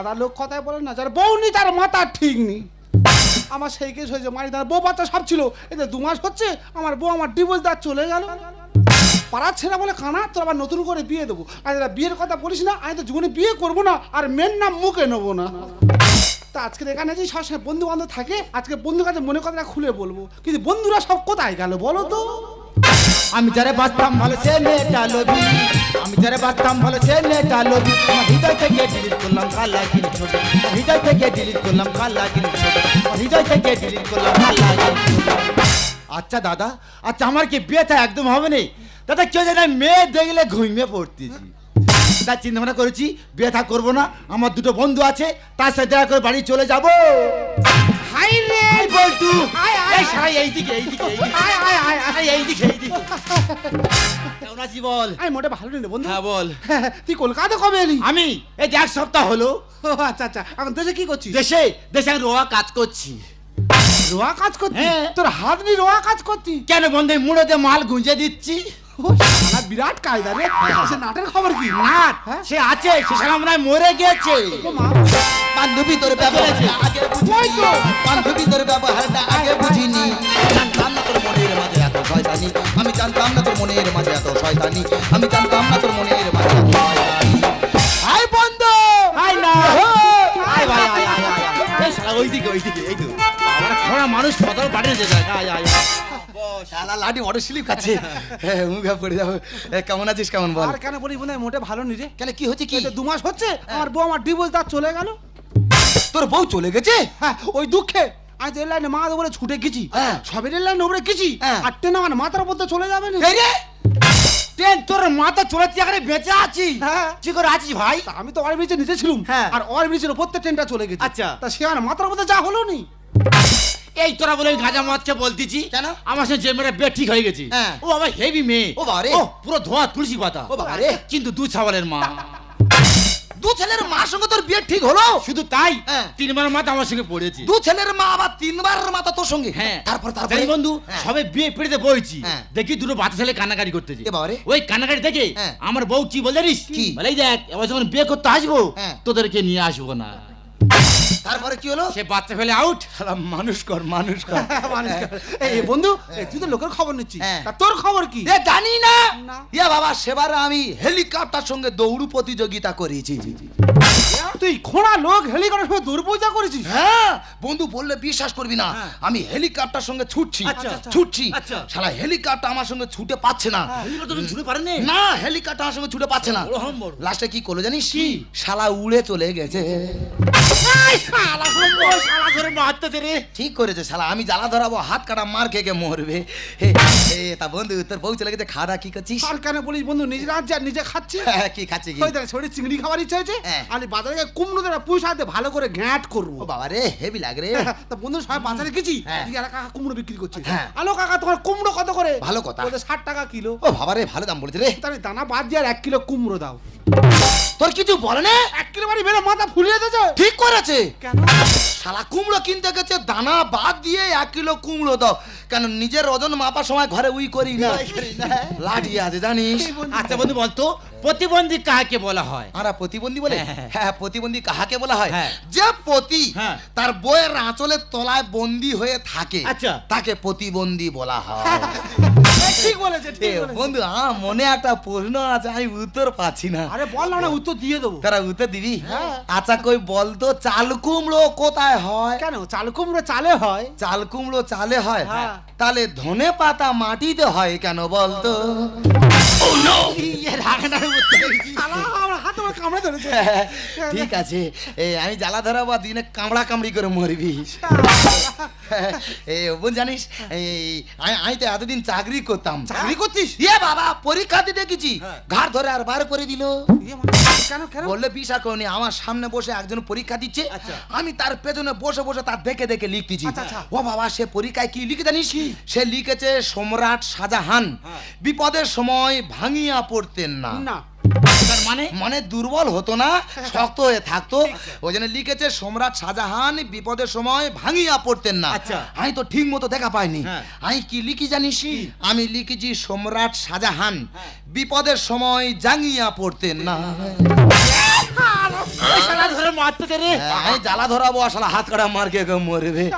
দাদা লোক কথায় বলে না, যার বউ নি তার মাথা ঠিক নেই। আমার সেই কেস হয়েছে, মারি তার বউ, বাচ্চা সব ছিল। এতে দু মাস হচ্ছে, আমার বউ আমার ডিভোর্স দেওয়া চলে গেল। পাড়ার ছেলে বলে, কানা, তোর আবার নতুন করে বিয়ে দেবো। আর এরা বিয়ের কথা বলিস না, আমি তো জীবনে বিয়ে করব না, আর মেন নাম মুখে নেব না। তা আজকে এখানে যে সবসময় বন্ধু বান্ধব থাকে, আজকে বন্ধুর কাছে মনে কথাটা খুলে বলব। কিন্তু বন্ধুরা সব কোথায় গেল বলো তো? আমি যারে বাঁচতাম ভালো, সে মেয়েটা লোভি। আমি যারা বাঁচতাম ভালো, সে মেয়েটা লোভি। আমার হৃদয় থেকে ডিলিট করলাম কালা গিল ছোট। হৃদয় থেকে ডিলিট করলাম কালা গিল ছোট। হৃদয় থেকে ডিলিট করলাম কালা গিল আচ্ছা দাদা আচ্ছা আমার কি বিয়েটা একদম হবে না? দাদা, কেউ জানে মেয়ে দেখলে ঘুমিয়ে পড়তেছি। তাই চিন্তা ভাবনা করেছি বিয়ে থা করব না আমার দুটো বন্ধু আছে তার সাথে দেখা করে বাড়ি চলে যাব। হাই রে! এই বল্টু আয়, আয়, এই সারাই এইদিকে এইদিকে এইদিকে আয় আয় আয় আয়। আরে এইদিকে এইদিকে কেমন আছি বল? আমি মোটে ভালো নেই বন্ধু। হ্যাঁ বল। তুই কলকাতা কবে এলি? আমি এই যে এক সপ্তাহ হলো। আচ্ছা আচ্ছা। এখন দেশে কি করছিস? দেশে দেশে আমি রোয়া কাজ করছি। রোয়া কাজ করছিস? হ্যাঁ। তোর হাত নিয়ে রোয়া কাজ করছিস? কেন বন্ধু মুড়োতে মাল গুঁজে দিচ্ছি? ও শালা বিরাট কায়দা রে। সে নাটের খবর কি? না হ্যাঁ? সে আছে সে সারা মনে হয় মরে গেছে বান্ধবী তোর ব্যবহারটা আগে বুঝিনি। বান্ধবী তোর ব্যবহারটা আগে বুঝিনি। জানতাম না তোর মনের মাঝে এত শয়তানি। আমি জানতাম না তোর মনের মাঝে এত শয়তানি। আমি জানতাম না তোর মনের মাঝে এত শয়তানি। হাই বন্ধু! হাই না। হাই ভাই শালা ওইদিকে ওইদিকে এই তো। আমার খোড়া মানুষ আয় আয় আয় শালা লাডি বড় স্লিপ খাচ্ছে। হ্যাঁ, মুখে পড়ে যাব। কেমন আছিস কেমন বল? আর কেন বলি বলে? মোটে ভালো নি রে। কেন কি হচ্ছে কি? দু মাস হচ্ছে আমার বউ আমার ডিভোর্স দাঁত চলে গেল। তোর বউ চলে গেছে? হ্যাঁ ওই দুঃখে। আমি তো রেল লাইনে মা বলে ছুটে গেছি। হ্যাঁ। সবে রেল লাইনে উপরে গেছি। হ্যাঁ। আর ট্রেন আমার মাথার উপর চলে যাবে না। ট্রেন তোর মাথা চলেছে এখানে বেঁচে আছি। হ্যাঁ। কি করে আছিস ভাই? আমি তো ওয়ার ব্রিজে নিচে ছিলাম। হ্যাঁ। আর ওয়ার ব্রিজের উপর থেকে ট্রেনটা চলে গেছে। আচ্ছা। তা সে আমার মাথার উপর দিয়ে যা হলো নি? এই তোরা বলে গাঁজা মদকে বলতেছি কেন? আমার সঙ্গে যে মেয়েটা বিয়ে ঠিক হয়ে গেছে হ্যাঁ। ও বাবা হেভি মেয়ে ও বাবা রে। ও পুরো ধোয়া তুলসী পাতা ও বাবা রে। কিন্তু দু ছাওয়ালের মা দু ছেলের মার সঙ্গে তোর বিয়ে ঠিক হলো শুধু তাই হ্যাঁ। তিনবার মাথা আমার সঙ্গে পড়েছে দু ছেলের মা আবার তিনবার মাতা তোর সঙ্গে হ্যাঁ তারপর তারপর বন্ধু হ্যাঁ। সবে বিয়ে পেড়েতে বইছি। দেখি দুটো বাচ্চা ছেলে কান্নাকাটি করতেছে ওই কান্নাকাটি দেখে। আমার বউ কি বলে জানিস কি? বলে দেখ এবার যখন বিয়ে করতে আসব। তোদেরকে নিয়ে আসব না তারপরে কি হলো? সে বাচ্চা ফেলে আউট মানুষ কর মানুষ কর। মানুষ এই এই বন্ধু তুই তো লোকের খবর নিচ্ছিস। হ্যাঁ। তা তোর খবর কি? এ জানি না। না। ইয়া বাবা সেবার আমি হেলিকপ্টার সঙ্গে দৌড় প্রতিযোগিতা করেছি। তুই খোঁড়া লোক হেলিকপ্টার সঙ্গে দুর্পূজা করেছিস? হ্যাঁ। বন্ধু বললে বিশ্বাস করবি না। হ্যাঁ। আমি হেলিকপ্টার সঙ্গে ছুটছি। আচ্ছা, আচ্ছা। ছুটছি। আচ্ছা। শালা হেলিকপ্টার আমার সঙ্গে ছুটে পাচ্ছে না। শুনে পারেনি। না হেলিকপ্টার আমার সঙ্গে ছুটে পাচ্ছে না। লাস্টে কি করল জানিস? কি? শালা উড়ে চলে গেছে। শালা হাম্বর, শালা ধরে মারতেছে রে। ঠিক করেছে শালা আমি জ্বালা ধরাবো হাত কাটা মার খেয়ে খেয়ে মরবে। হে, হে, তা বন্ধু তোর বউ চলে গেছে খাওয়া দাওয়া কি করছিস? আর কেন বলিস বন্ধু নিজে রাজ্যে আর নিজে খাচ্ছি। হ্যাঁ, কি খাচ্ছে কি? ওই দেখ শরীর চিংড়ি খাবার ইচ্ছা হয়েছে হ্যাঁ। আমি বাজারে গিয়ে কুমড়ো পুঁই ভালো করে ঘ্যাট করব। ও বাবা রে হেভি লাগে রে। তা বন্ধু সবাই বাজারে গেছি? হ্যাঁ। দিকে কাকা কুমড়ো বিক্রি করছে। হ্যাঁ। আলো কাকা তোমার কুমড়ো কত করে? ভালো কথা। বলছে ষাট টাকা কিলো। ও বাবা রে ভালো দাম বলেছে রে। তাহলে দানা বাদ দিয়ে আর এক কিলো কুমড়ো দাও। তোর কিছু বলে না? এক কিলো বাড়ি বেরো মাথা ফুলিয়ে দিয়েছে। ঠিক করেছে। কেন? শালা কুমড়ো কিনতে গেছে দানা বাদ দিয়ে এক কিলো কুমড়ো দাও। কেন নিজের ওজন মাপার সময় ঘরে উই করি না? লাঠি আছে জানিস? আচ্ছা বন্ধু বলতো প্রতিবন্ধী কাকে বলা হয়? আরা প্রতিবন্ধী বলে? হ্যাঁ, হ্যাঁ। হ্যাঁ। প্রতিবন্ধী কাহাকে বলা হয়? হ্যাঁ। যে পতি হ্যাঁ। তার বইয়ের আঁচলের তলায় বন্দি হয়ে থাকে আচ্ছা। তাকে প্রতিবন্ধী বলা হয়। ঠিক বলেছে ঠিক বন্ধু আমার মনে একটা প্রশ্ন আছে আমি উত্তর পাচ্ছি না। আরে বল না না উত্তর দিয়ে দেবো। তারা উত্তর দিবি? হ্যাঁ। আচ্ছা কই বলতো চাল কুমড়ো কোথায় হয়? কেন চাল কুমড়ো চালে হয়? চাল কুমড়ো চালে হয়? হ্যাঁ। তাহলে ধনে পাতা মাটিতে হয় কেন বলতো? ধরেছে। ঠিক আছে আমি জ্বালা ধরাবো আর দিনে কামড়া কামড়ি করে মরবি। বোন জানিস আমি তো এতদিন চাকরি করতাম। চাকরি করতিস ইয়ে বাবা পরীক্ষা দিতে গেছি ঘাট ধরে আর বার করে দিল। ইয়ে কেন কেন? বললে বিশ্বাস করনি আমার সামনে বসে একজন পরীক্ষা দিচ্ছে। আমি তার পেছনে বসে বসে তার দেখে দেখে লিখতেছি। আচ্ছা, আচ্ছা। ও বাবা সে পরীক্ষায় কি লিখে জানিস? সে লিখেছে সম্রাট শাহজাহান। বিপদের সময় ভাঙিয়া পড়তেন না। মানে? মানে দুর্বল হতো না শক্ত হয়ে থাকতো। ওই জন্য লিখেছে সম্রাট শাহজাহান বিপদের সময় ভাঙিয়া পড়তেন না। আচ্ছা। আমি তো ঠিক মতো দেখা পাইনি। হ্যাঁ। আমি কি লিখি জানিস? আমি লিখেছি সম্রাট শাহজাহান হ্যাঁ। বিপদের সময় জাঙ্গিয়া পড়তেন না। ধরে হ্যাঁ, জ্বালা ধরাবো আসলে হাত কাটা মার কে মরবে।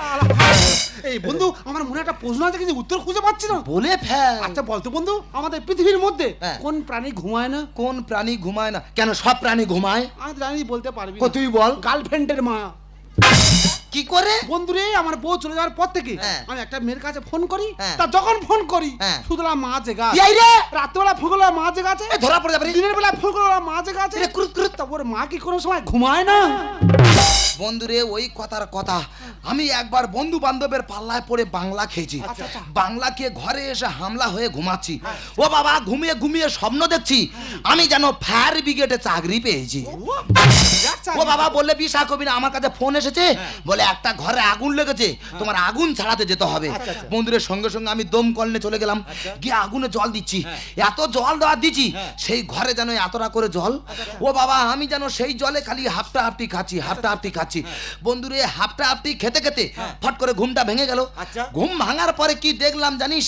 এই বন্ধু আমার মনে একটা প্রশ্ন আছে কিন্তু উত্তর খুঁজে পাচ্ছি না। বলে ফেল। আচ্ছা বলতো বন্ধু আমাদের পৃথিবীর মধ্যে হ্যাঁ। কোন প্রাণী ঘুমায় না? কোন প্রাণী ঘুমায় না? কেন সব প্রাণী ঘুমায়? আমি জানি বলতে পারবি তুই বল। গার্লফ্রেন্ডের মা। কি করে? বন্ধুরে আমার বউ চলে যাওয়ার পর থেকে হ্যাঁ। আমি একটা মেয়ের কাছে ফোন করি হ্যাঁ। তা যখন ফোন করি হ্যাঁ। মা জেগা এই রে! করলে ওর মা জেগা আছে ধরা পড়ে যাবে দিনের বেলা ওর মা জেগা আছে ক্রুত, ক্রুত। তা ওর মা কি কোনো সময় ঘুমায় না? বন্ধুরে ওই কথার কথা। আমি একবার বন্ধু বান্ধবের পাল্লায় পড়ে বাংলা খেয়েছি। আচ্ছা, আচ্ছা। বাংলা খেয়ে ঘরে এসে হামলা হয়ে ঘুমাচ্ছি। ও বাবা ঘুমিয়ে ঘুমিয়ে স্বপ্ন দেখছি। আমি যেন ফায়ার ব্রিগেডে চাকরি পেয়েছি। ও বাবা বললে বিশা কবি না আমার কাছে ফোন এসেছে? বলে একটা ঘরে আগুন লেগেছে তোমার আগুন ছাড়াতে যেতে হবে। বন্ধুদের সঙ্গে সঙ্গে আমি দম কলনে চলে গেলাম গিয়ে আগুনে জল দিচ্ছি। এত জল দেওয়া দিচ্ছি সেই ঘরে যেন এতটা করে জল ও বাবা আমি যেন সেই জলে খালি হাফটা হাফটি খাচ্ছি হাফটা হাফটি খাচ্ছি বন্ধুরে হাফটা হাফটি খেতে খেতে ফট করে ঘুমটা ভেঙে গেল। আচ্ছা। ঘুম ভাঙার পরে কি দেখলাম জানিস?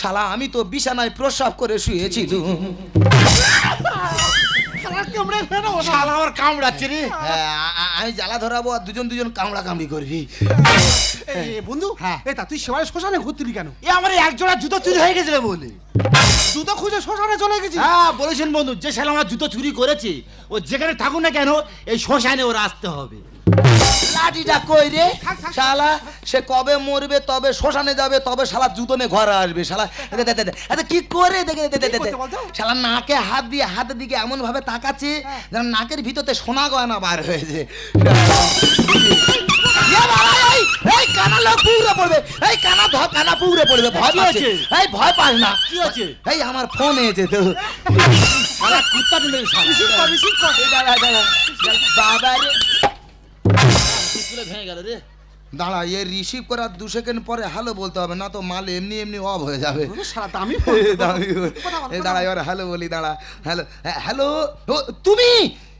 শালা আমি তো বিছানায় প্রস্রাব করে শুয়েছিলুম শালা আমার কামড়াচ্ছে রে। হ্যাঁ, আমি জ্বালা ধরাবো আর দুজন দুজন কামড়া কামড়ি করবি বন্ধু হ্যাঁ। তা তুই সেবার শ্মশানে ঘুরতিলি কেন? এ আমার এক জোড়া জুতো চুরি হয়ে গেছিল বলে জুতো খুঁজে শ্মশানে চলে গেছি হ্যাঁ বলেছেন বন্ধু যে শালা আমার জুতো চুরি করেছে ও যেখানে থাকুক না কেন এই শ্মশানে ওর আসতে হবে। লাঠিটা কই রে। শালা সে কবে মরবে তবে শ্মশানে যাবে তবে শালা জুতো নিয়ে ঘরে আসবে শালা। আচ্ছা কি করে? দেখে? শালা নাকে হাত দিয়ে হাতের দিকে এমন ভাবে তাকাচ্ছে যেন নাকের ভিতরে সোনা গয়না বার হয়েছে। এই, কানা লোক পুরে পড়বে। এই কানা ধর কানা পুরে পড়বে। ভয় পাচ্ছে। এই ভয় পাস না। কি হয়েছে? এই আমার ফোন এসেছে তো। শালা কুত্তা দিলে। বাবা রে। ভেঙে গেল রে দাঁড়া এ রিসিভ করার দু সেকেন্ড পরে হ্যালো বলতে হবে না তো মাল এমনি এমনি অফ হয়ে যাবে। সারা দাঁড়া, এবার হ্যালো বলি দাঁড়া। হ্যালো হ্যালো তুমি?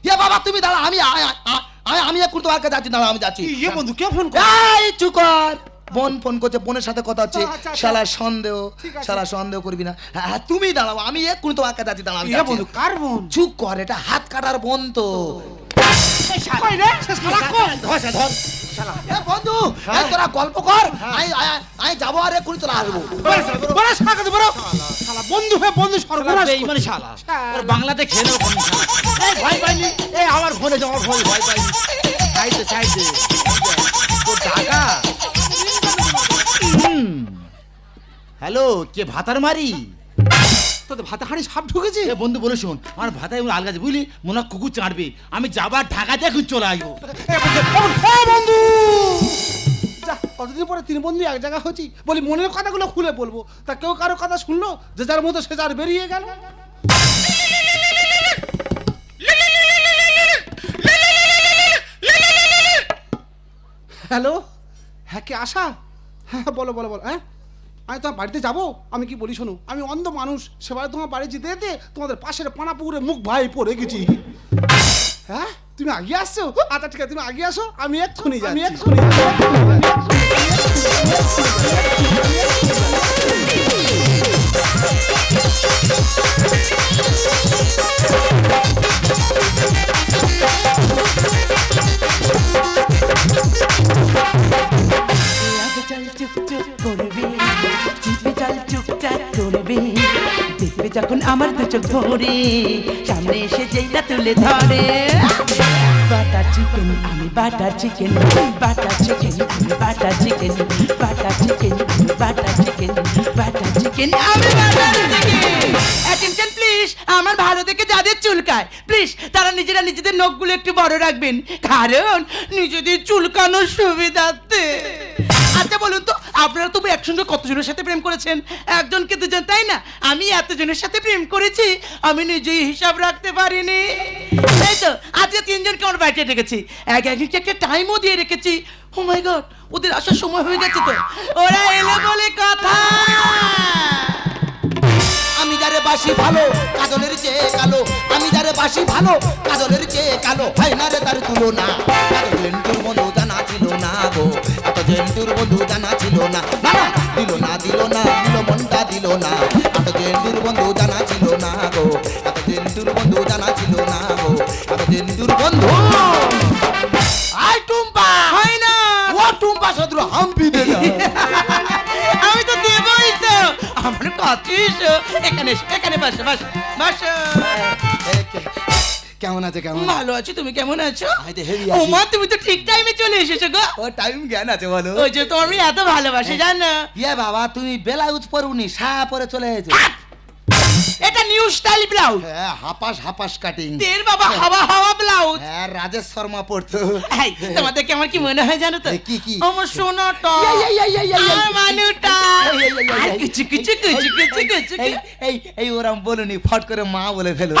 এ বাবা তুমি দাঁড়া আমি আমি- তোমার কাছে যাচ্ছি দাঁড়া আমি যাচ্ছি। ইয়ে বন্ধু কে ফোন এই চুকর বোন ফোন করছে বোনের সাথে কথা হচ্ছে। আচ্ছা, আচ্ছা। শালা সন্দেহ শালা সন্দেহ করবি না। হ্যাঁ হ্যাঁ, তুমি দাঁড়াও আমি এক্ষুনি তোমার কাছে যাচ্ছি দাঁড়া আমি ইয়ে কার বোন? চুপ কর এটা হাত কাটার বোন তো। কই রে? শালা কই ধর সে ধর এ বন্ধু এই তোরা গল্প কর। আমি যাব আর তোরা আসব। বড় শালা কাছে বড়। শালা। বন্ধু হয়ে বন্ধু সর্বনাশ এই মানে শালা। ওর বাংলাতে খেয়ে নেব কোন শালা। এই ভয় পাইনি। এই আমার ফোনে যাও আমার ফোনে টাকা হ্যালো কে ভাতার মারি? তোদের ভাতে হাঁড়ি সাপ ঢুকেছে। এ বন্ধু বলে শোন আমার ভাতায় এমন আলগাছে বুঝলি? মনে হয় কুকুর চাঁড়বে। আমি যাবার ঢাকাতে এখন চলে আসব। বন্ধু, যা কতদিন পরে তিন বন্ধু এক জায়গা হচ্ছি বলি মনের কথাগুলো খুলে বলব। তা কেউ কারও কথা শুনলো? যে যার মতো সে যার বেরিয়ে গেল। হ্যালো? হ্যাঁ কে আশা? হ্যাঁ বলো বলো বলো হ্যাঁ? আমি তোমার বাড়িতে যাব? আমি কি বলি শোনো আমি অন্ধ মানুষ সেবারে তোমার বাড়ি যেতে যেতে তোমাদের পাশের পানা পুকুরে মুখ ভাই পড়ে গেছি। হ্যাঁ? তুমি আগে আসছো? আচ্ছা ঠিক আছে তুমি আগে আসো আমি এক্ষুনি আমি এক্ষুনি আগে আমার দু চোখ ভরে, সামনে এসে যেইটা তুলে ধরে। বাটার চিকেন আমি butter chicken butter chicken butter chicken butter chicken butter chicken butter chicken আমি বাটার চিকেন অ্যাটেনশন প্লিজ আমার ভালো থেকে যাদের চুলকায় প্লিজ তারা নিজেরা নিজেদের নখগুলো একটু বড় রাখবেন। কারণ নিজেদের চুলকানোর সুবিধার্থে। আচ্ছা বলুন তো, আপনারা তবু একসঙ্গে কতজনের সাথে প্রেম করেছেন? একজনকে দুজন, তাই না? আমি এতজনের সাথে প্রেম করেছি, আমি নিজেই হিসাব রাখতে পারিনি। এই তো, আজকে তিনজনকে আমার বাড়িতে রেখেছি। এক একজনকে একটা টাইমও দিয়ে রেখেছি। ও মাই গড ওদের আসার সময় হয়ে গেছে তো। ওরা এলো বলে কথা। আমি যারে বাসি ভালো, কাজলের চেয়ে কালো। আমি যারে বাসি ভালো, কাজলের চেয়ে কালো। হয় না রে তার তুলনা এত জেন্টুর বন্ধু জানা ছিল না গো। জেন্টুর বন্ধু জানা ছিল না। না দিল না দিল না দিল মনটা দিল না। এত জেন্টুর বন্ধু জানা ছিল না গো। এত জেন্টুর বন্ধু জানা ছিল না গো। এত জেন্টুর বন্ধু। আই টুম্পা। হয় না। ও টুম্পা শত্রু হাম্পি দে। আমি তো দেবই তো। আমার কত এখানে এখানে বসো বসো বসো। কেমন আছে কেমন? ভালো আছো তুমি কেমন আছো? আমি তো হেভি আছি। মা তুমি তো ঠিক টাইমে চলে এসেছ গো। ও টাইম জ্ঞান আছে বলো। ওই যে তোমার আমি এত ভালোবাসি জানো? ইয়ে বাবা তুমি ব্লাউজ পরুনি সা পরে চলে এসেছ। এটা নিউ স্টাইল ব্লাউজ হ্যাঁ হাপাস হাপাস কাটিং তের বাবা হাওয়া হাওয়া ব্লাউজ হ্যাঁ রাজেশ শর্মা পড়তো এই তোমাদেরকে আমার কি মনে হয় জানো তো কি, কি? আমার সোনাটা। আমার মানুটা। কিছু কিছু কিছু কিছু কিছু এই এই ওরম বলুনি ফট করে মা বলে ফেলো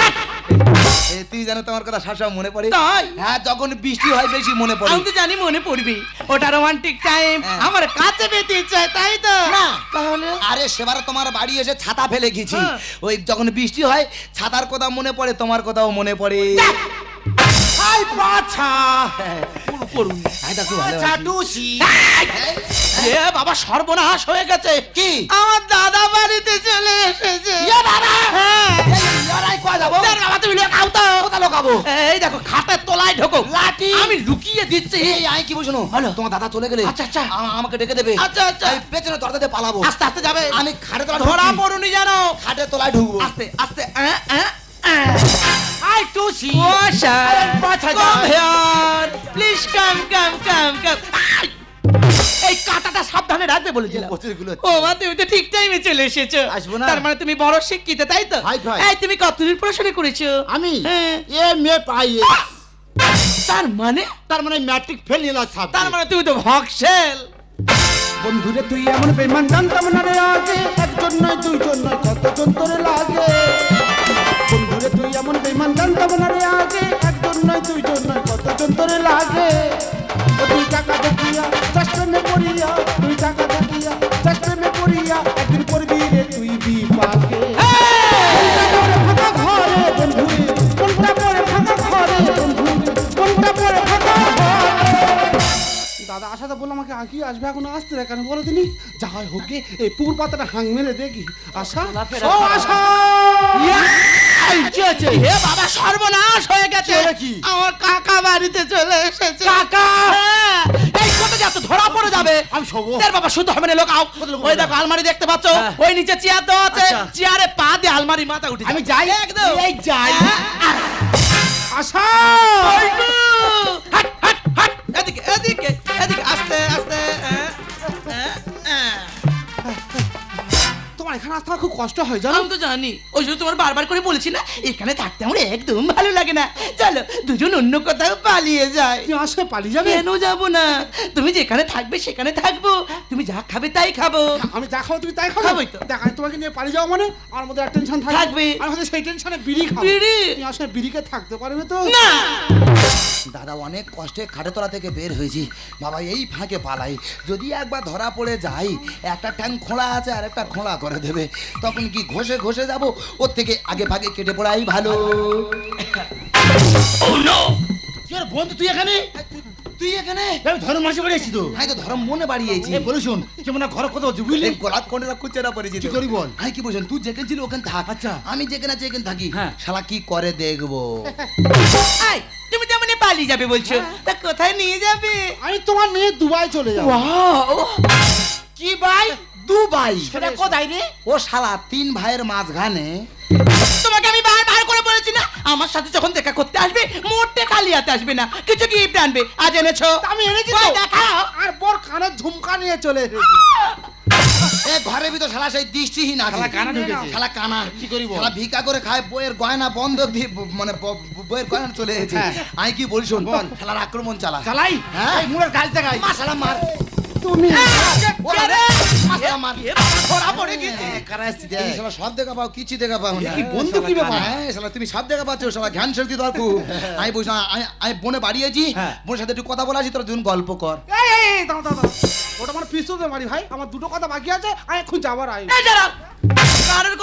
তুই জানো তোমার কথা সবসময় মনে পড়ে তাই? হ্যাঁ যখন বৃষ্টি হয় বেশি মনে পড়ে আমি তো জানি মনে পড়বি ওটা রোমান্টিক টাইম হ্যাঁ। আমার কাছে পেতে চায় তাই তো না। তাহলে আরে সেবার তোমার বাড়ি এসে ছাতা ফেলে গেছি হ্যাঁ। ওই যখন বৃষ্টি হয় ছাতার কথা মনে পড়ে তোমার কথাও মনে পড়ে। দেখো ভালোবাসি। এ বাবা সর্বনাশ হয়ে গেছে কি? আমার দাদা বাড়িতে চলে এসেছে ইয়ে বাবা! হ্যাঁ লড়াই করা যাব? দেখ বাবা তুমি লোকাও তো কোথা লোকাবো? এই দেখো খাটের তলায় ঢোকো লাঠি। আমি লুকিয়ে দিচ্ছি এই, আমি কি বলছো বলো। তোমার দাদা চলে গেলে আচ্ছা, আচ্ছা। আমাকে ডেকে দেবে আচ্ছা, আচ্ছা। আমি পেছনে দরজা দিয়ে পালাবো আস্তে আস্তে যাবে আমি খাটে তলা ধরা। পড়ুনি জানো খাটের তলায় ঢুকবো আস্তে আস্তে আহ, আহ, সি Oh, sir. পাঁচ হাজার। Come here. Please come, come, come, come. এই কাঁটাটা সাবধানে রাখবে বলেছিলাম ও মা তুমি তো ঠিক টাইমে চলে এসেছ আসব না। তার মানে তুমি বড় শিক্ষিত তাই তো। এই তুমি কতদূর পড়াশোনা করেছ আমি হ্যাঁ। এ পাই তার মানে তার মানে ম্যাট্রিক ফেল নিলাম তার মানে তুমি তো ভক্সেল বন্ধুরে তুই এমন বেমান জানতাম না রে আগে একজন নয় দুইজন নয় কতজন তোরে লাগে বন্ধুরে, তুই এমন বেমান জানতাম না রে আগে? একজন নয়, দুইজন নয়, কতজন তোরে লাগে? তুই টাকা দেখিয়া চাষ করিয়া তুই টাকা দেখিয়া তো আগে আসবে এখন আসতে না কেন বলো তিনি যা হয় হোক গে, এই পুকুর পাতাটা হাং মেরে দেখি আশা ও আশা হে বাবা সর্বনাশ হয়ে গেছে চলে কি? আমার কাকা বাড়িতে চলে এসেছে কাকা? হ্যাঁ। এই কোথায় যাচ্ছ ধরা পড়ে যাবে আমি শোবো। এর বাবা শুদ্ধ হবে না লোক আও? ওই দেখো আলমারি দেখতে পাচ্ছ হ্যাঁ। ওই নিচে চেয়ার দেওয়া আছে আচ্ছা। চেয়ারে পা দিয়ে আলমারি মাথা উঠে আমি যাই? একদম এই যাই? হ্যাঁ। আশা হাট, হাট, হাট। এদিকে এদিকে এদিকে আস্তে আস্তে এখানে আসতে আমার খুব কষ্ট হয় জানো? আমি তো জানি। ওই জন্য তোমার বারবার করে বলেছি না এখানে থাকতে আমার একদম ভালো লাগে না। চলো দুজন অন্য কোথাও পালিয়ে যায় তুমি আসে পালিয়ে যাবে? কেন যাব না? তুমি যেখানে থাকবে সেখানে থাকব। তুমি যা খাবে তাই খাব। আমি যা খাব তুমি তাই খাবে? খাবোই তো। দেখ আমি তোমাকে নিয়ে পালিয়ে যাব মানে আমার মধ্যে একটা টেনশন থাকবে। থাকবে। আমি হয়তো সেই টেনশনে বিড়ি খাব। বিড়ি? তুমি আসলে বিড়িকে থাকতে পারবে তো? না! দাদা অনেক কষ্টে খাটেতলা থেকে বের হয়েছি। বাবা এই ফাঁকে পালাই। যদি একবার ধরা পড়ে যাই একটা ট্যাং খোলা আছে আর একটা খোলা করে দেবে। তখন কি ঘষে ঘষে যাব? ওর থেকে আগে ভাগে কেটে পড়াই ভালো। বন্ধু তুই এখানে? তুই এখানে? আমি ধর্ম মাসে বেড়ে তো? আমি তো ধরম মনে বাড়িয়েছি। বলে শোন কেমন ঘর কথা বলছি বুঝলি? এই গোলাপ কোনটা কুচেরা পড়েছি কি করি বল? আমি কি বলছেন? তুই যেখানে ছিল ওখানে থাক। আচ্ছা। আমি যেখানে আছি এখানে থাকি। হ্যাঁ। শালা কি করে দেখব? তুমি পালিয়ে যাবে বলছো তা কোথায় নিয়ে যাবে? আমি তোমার মেয়ে দুবাই চলে যাব। কি ভাই? দুবাই। সেটা কোথায় রে? ও শালা তিন ভাইয়ের মাঝখানে। তোমাকে আমি বারবার করে বলেছি না আমার সাথে যখন দেখা করতে আসবে মোটে খালি হাতে আসবে না। কিছু গিফট আনবে। আজ এনেছো? আমি এনেছি তো। দেখাও। আর বর কানের ঝুমকা নিয়ে চলে এসেছি। এ ঘরের ভিতর শালা সেই দৃষ্টিহীন আছে। শালা কানা ঢুকেছে। শালা কানা। কি করিব? শালা ভিক্ষা করে খায় বইয়ের গয়না বন্ধ দিয়ে মানে বইয়ের গয়না চলে এসেছে। হ্যাঁ। আমি কি বলি শোন বল। শালার আক্রমণ চালা। চালাই? হ্যাঁ। মুড়ের গাছ দেখাই। মা শালা মার। তুমি? ওরা রে, মা শালা মার ধরা পড়ে গেছে। কারা এসছি? দেখ শালা সব দেখা পাও কিছু দেখা পাও না। বন্ধু কি ব্যাপার? হ্যাঁ শালা তুমি সব দেখা পাচ্ছ শালা জ্ঞান শক্তি দরকার আমি বলছি আমি আমি বাড়িয়েছি হ্যাঁ। বোনের সাথে একটু কথা বলা আছি তোরা দুজন গল্প কর। এই এই এই দাও দাও দাও ওটা আমার পিছনে বাড়ি ভাই। আমার দুটো কথা বাকি আছে আমি এখন যাবার আই এই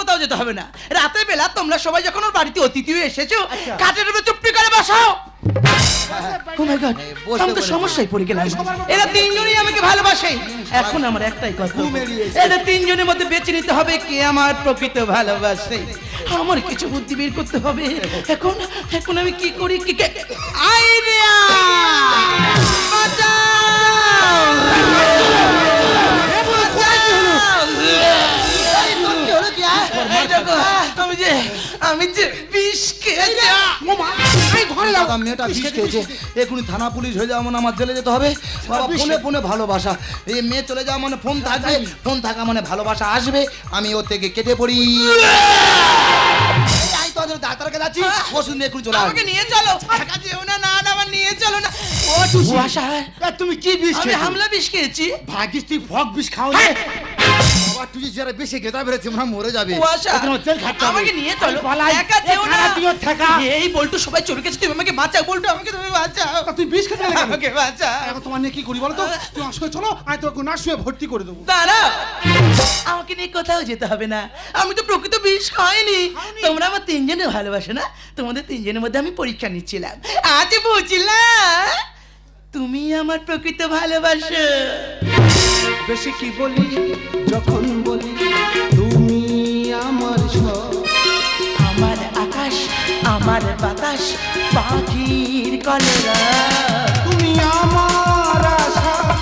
কোথাও যেতে হবে না। রাতের বেলা তোমরা সবাই যখন ওর বাড়িতে অতিথি এসেছ কাঠের উপরে চুপটি করে বসাও Oh my God, এই আমি তো সমস্যায় পড়ে গেলাম এরা তিনজনই আমাকে ভালোবাসে এখন আমার একটাই কথা এদের তিনজনের মধ্যে বেছে নিতে হবে কে আমার প্রকৃত ভালোবাসে আমার কিছু বুদ্ধি বের করতে হবে এখন এখন আমি কি করি কি আইডিয়া আমি যে আমি যে বিষ খেয়েছি। দাদা মেয়েটা বিষ খেয়েছে এখনই থানা পুলিশ হয়ে যাওয়া মানে আমার জেলে যেতে হবে। বাবা ফোনে ফোনে ভালোবাসা। এই মেয়ে চলে যাওয়া মানে ফোন থাকবে ফোন থাকা মানে ভালোবাসা আসবে। আমি ওর থেকে কেটে পড়ি। আমি ডাক্তারকে যাচ্ছি। ওষুধ নিয়ে এখনই চলে আমাকে নিয়ে চলো। একা যেও না না আমার নিয়ে চলো না। ও তুমি কি বিষ আমি হামলা বিষ খেয়েছি। ভাগিস তুই ফক বিষ খাও না বাবা তুই যারা বেশি গেতা বেড়েছে মনে মরে যাবে। আমাকে নিয়ে চলো। আমি একা যেও না। তুইও থাকা। এই বল্টু সবাই চলে গেছে তুমি আমাকে বাঁচাও। বল্টু আমাকে তুমি বাঁচাও। তুই বিষ খেতে আমাকে এখন তোমার নিয়ে কি করি বলো তো? চলো আমি তোকে নার্সিংয়ে ভর্তি করে দেবো। দাঁড়া। আমাকে নিয়ে কোথাও যেতে হবে না। আমি তো প্রকৃত বিষ খাইনি। তোমরা আমার তিনজনে ভালোবাসো না? তোমাদের তিনজনের মধ্যে আমি পরীক্ষা নিচ্ছিলাম। আজ বুঝলাম তুমি আমার প্রকৃত ভালোবাসো। বেশি কি বলি? যখন বলি তুমি আমার সব। আমার আকাশ আমার বাতাস পাখির কলরা। তুমি আমার আশা।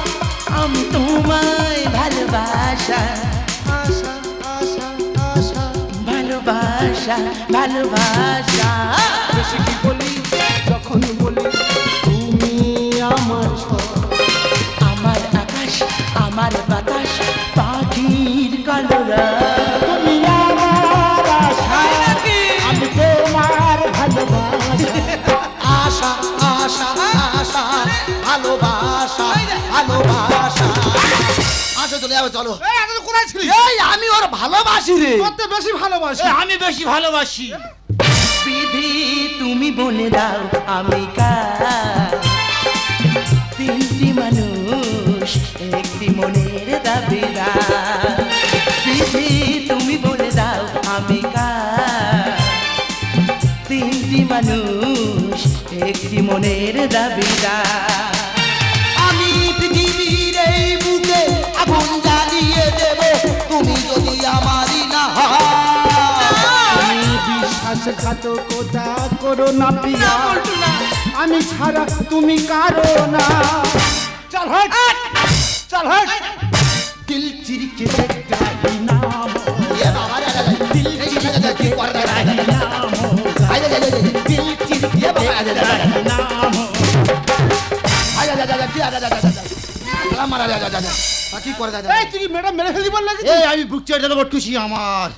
আমি তোমায় ভালোবাসা। আশা আশা আশা। ভালোবাসা ভালোবাসা। আমার বাতাস পাখির কলরা তুমি আমার আশা আমি তোমার ভালোবাসা। আশা আশা আশা ভালোবাসা ভালোবাসা। আসো চলে যাবে চলো। এই কোথায় ছিলি? এই আমি ওর ভালোবাসি রে। করতে বেশি ভালোবাসি। আমি বেশি ভালোবাসি। বিধি তুমি বলে দাও আমি কার? তিনটি মানুষ মনের দাবিদার আমি পৃথিবীর এই বুকে আগুন জ্বালিয়ে দেব তুমি যদি আমারই না। আমি বিশ্বাসঘাতকতা করো না না পিয়া না। আমি ছাড়া তুমি কারও না। চল হট। চল হট। দিল চিরকে রে, রে, দিল চিরকে দেখতে সালাম মারা, রে, রে, রে, রে। আ, কি করে রে, রে, রে। এই তুই ম্যাডাম মেরে ফেলি বল লাগি এই আমি বুক চেয়ে দেবো টুসি আমার।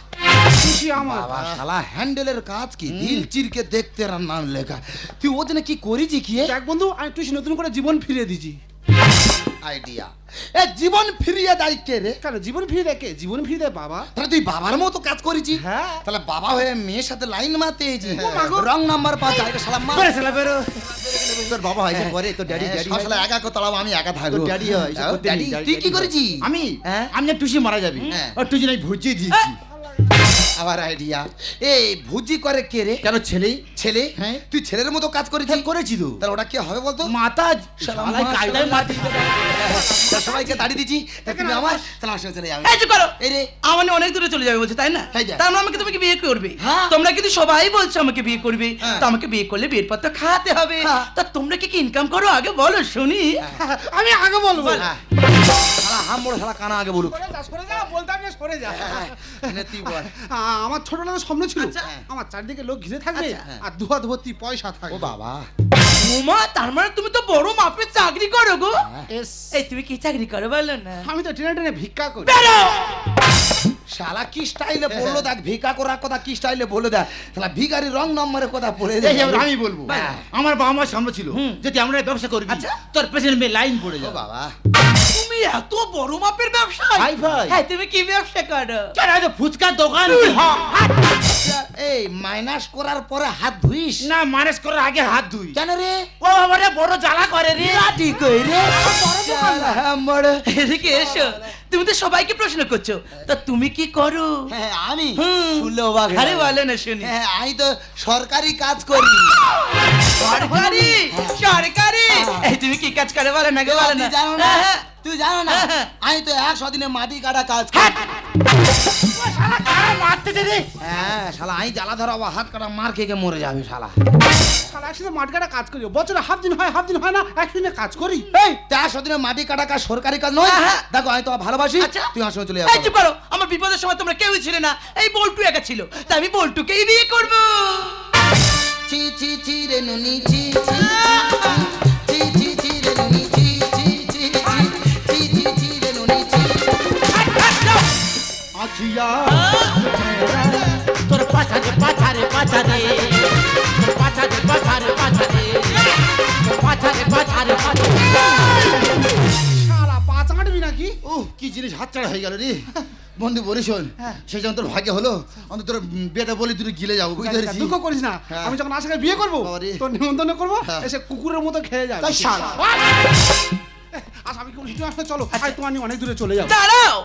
খুশি আমার। শালা হ্যান্ডেলের কাজ কি? দিল চিরকে দেখতে রান্না লেখা। তুই ও দিনে কি করেছি কি এক বন্ধু আমি তুই নতুন করে জীবন ফিরে দিছি আইডিয়া এ জীবন ফিরিয়ে দেয় কে রে? কেন জীবন ফিরিয়ে দেয় কে? জীবন ফিরিয়ে দেয় বাবা। তাহলে তুই বাবার মতো কাজ করেছি। হ্যাঁ। তাহলে বাবা হয়ে মেয়ের সাথে লাইন মারতে এসেছি ও মা গো। রং নাম্বার পাঁচ আগে সালাম মার শালা বেরো। তোর বাবা হয়েছে পরে তোর ড্যাডি ড্যাডি শালা একা কো তাড়াবো আমি একা থাকব। daddy হয়, হ্যাঁ, daddy, তুই কি করেছি আমি? হ্যাঁ? আমি টুসি মারা যাবি। হ্যাঁ। ও টুসি নাই ভুজিয়ে দিয়েছি। আবার আইডিয়া এই ভুজি করে কে রে? কেন ছেলে? ছেলে? হ্যাঁ। তুই ছেলের মতো কাজ করেছিস? হ্যাঁ, করেছি তো। তাহলে ওটা কি হবে বলতো? মাতা মাটি সবাইকে দাঁড়িয়ে তা তুমি আমার তাহলে আসলে চলে যাবে। এই চুপ করো। এই রে। আমার অনেক দূরে চলে যাবে বলছে তাই না? যা। তার মানে আমাকে তোমাকে বিয়ে করবে? হ্যাঁ। তোমরা কিন্তু সবাই বলছো আমাকে বিয়ে করবে। হ্যাঁ। তো আমাকে বিয়ে করলে বিয়ের পর তো খাওয়াতে হবে। তা তোমরা কি কি ইনকাম করো? আগে বলো শুনি। আমি আগে বলব। হাম বড় শালা কানা আগে বলুক। সরে যা সরে যা বলতে আমি সরে যা। তুই বল। আমার ছোটবেলার স্বপ্ন ছিল আচ্ছা। আমার চারিদিকে লোক ঘিরে থাকবে আচ্ছা। আর দুহাত ভর্তি পয়সা থাকবে। ও বাবা। উমা তার মানে তুমি তো বড় মাপের চাকরি করো গো। এস এই তুমি কি চাকরি করো বলো না। আমি তো ট্রেনে ট্রেনে ভিক্ষা করি। শালা কি স্টাইলে বলল দেখ ভিকা করার কথা কি স্টাইলে বলে দেখ। তাহলে ভিখারি রং নম্বরের কথা এই দেয়। আমি বলব। হ্যাঁ। আমার বাবা মার সামনে ছিল। যদি আমরা ব্যবসা করবি আচ্ছা। তোর পেছনে মেয়ে লাইন পড়ে যাবে। বাবা। তুমি এত বড় মাপের ব্যবসা? ভাই ভাই। হ্যাঁ তুমি কি ব্যবসা করো? কেন হয়তো ফুচকার দোকান? এই মাইনাস করার পরে হাত ধুইস? না মাইনাস করার আগে হাত ধুই। কেন রে? ও আমারে বড় জ্বালা করে রে। লাঠি কই রে। শালা আমার। এদিকে এসো। তুমি তো সবাইকে প্রশ্ন করছ। তা তুমি কি করো? হ্যাঁ আমি হুম। শুনলে অবাক হয়ে আরে যাবে। বলে না শুনি। হ্যাঁ আমি তো সরকারি কাজ করি। সরকারি? সরকারি? এই তুমি কি কাজ করে বলে না গো বলে তুই না। জানো না? হ্যাঁ, তুই জানো না? হ্যাঁ। আমি তো একশো দিনে মাটি কাটা কাজ করি। মারতেছে রে হ্যাঁ শালা আমি জ্বালা ধরা বা হাত কাটা মার খেয়ে মরে যাবে শালা। সারা একসাথে মাঠগাটা কাজ করি। বছরে হাফ দিন হয় হাফ দিন হয় না একদিনে কাজ করি। এই তো একশো দিনে মাটি কাটা কাজ সরকারি কাজ নয়। হ্যাঁ, হ্যাঁ। দেখো আমি তো ভালোবাসি আচ্ছা। তুই আমার চলে যাব চুপ করো। আমার বিপদের সময় তোমরা কেউই ছিলে না। এই বল্টু একা ছিল তাই আমি বল্টুকেই বিয়ে করব। চি চি চি রে নুনি চি চি চি পাছারে পাছারে পাছারে পাছারে পাছারে পাছারে পাছারে পাছারে পাঁচ আঁটবি নাকি ও কি জিনিস হাতছাড়া হয়ে গেল রে বন্ধু বলি শোন সেই যখন তোর ভাগ্য হলো অন্তত তোর বিয়েটা বলি তুই গিলে যাব বুঝতে পেরেছিস দুঃখ করিস না হ্যাঁ। আমি যখন আশাকে বিয়ে করব। তোর নিমন্ত্রণ করব হ্যাঁ। এসে কুকুরের মতো খেয়ে যাবে তাই শালা। আচ্ছা আমি চলো তোমার নিয়ে অনেক দূরে চলে যাব দাঁড়াও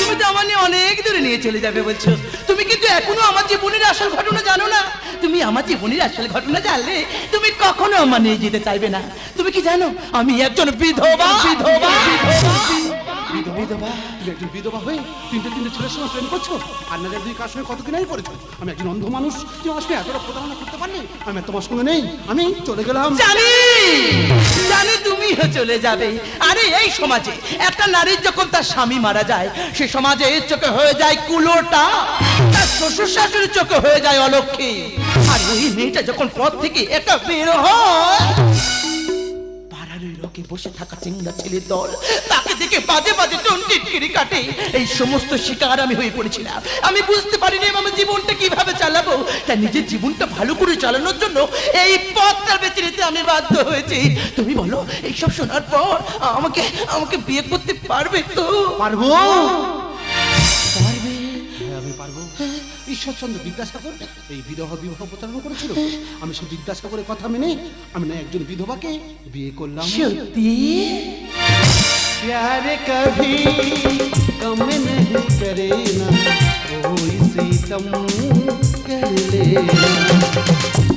তুমি তো আমার নিয়ে অনেক দূরে নিয়ে চলে যাবে বলছো। তুমি কিন্তু এখনও আমার জীবনের আসল ঘটনা জানো না। তুমি আমার জীবনের আসল ঘটনা জানলে তুমি কখনো আমার নিয়ে যেতে চাইবে না। তুমি কি জানো? আমি একজন বিধবা। বিধবা। বিধবা। তুমি চলে যাবে। আরে, এই সমাজে একটা নারীর যখন তার স্বামী মারা যায়, সে সমাজে এর চোখে হয়ে যায় কুলোটা, তার শ্বশুর শাশুড়ির চোখে হয়ে যায় অলক্ষী। আর ওই মেয়েটা যখন পথ থেকে একা বের হয় রকে বসে থাকা চিংড়া ছেলের দল তাকে দেখে বাজে বাজে টন্টিটকিরি কাটে। এই সমস্ত শিকার আমি হয়ে পড়েছিলাম। আমি বুঝতে পারিনি আমার জীবনটা কীভাবে চালাবো। তাই নিজের জীবনটা ভালো করে চালানোর জন্য এই পথটা বেছে নিতে আমি বাধ্য হয়েছি। তুমি বলো এইসব শোনার পর আমাকে আমাকে বিয়ে করতে পারবে তো? পারব। পারবে? হ্যাঁ আমি পারব। ঈশ্বরচন্দ্র বিদ্যাসাগর এই বিবাহ বিবাহ প্রচারণা করেছিল আমি সেই বিদ্যাসাগরের কথা মেনে আমি না একজন বিধবাকে বিয়ে করলাম সত্যি प्यार कभी कम नहीं करे ना कोई सीतम कर लेना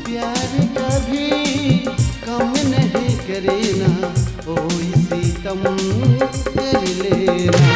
प्यार कभी कम नहीं करे ना कोई सीतम कर लेना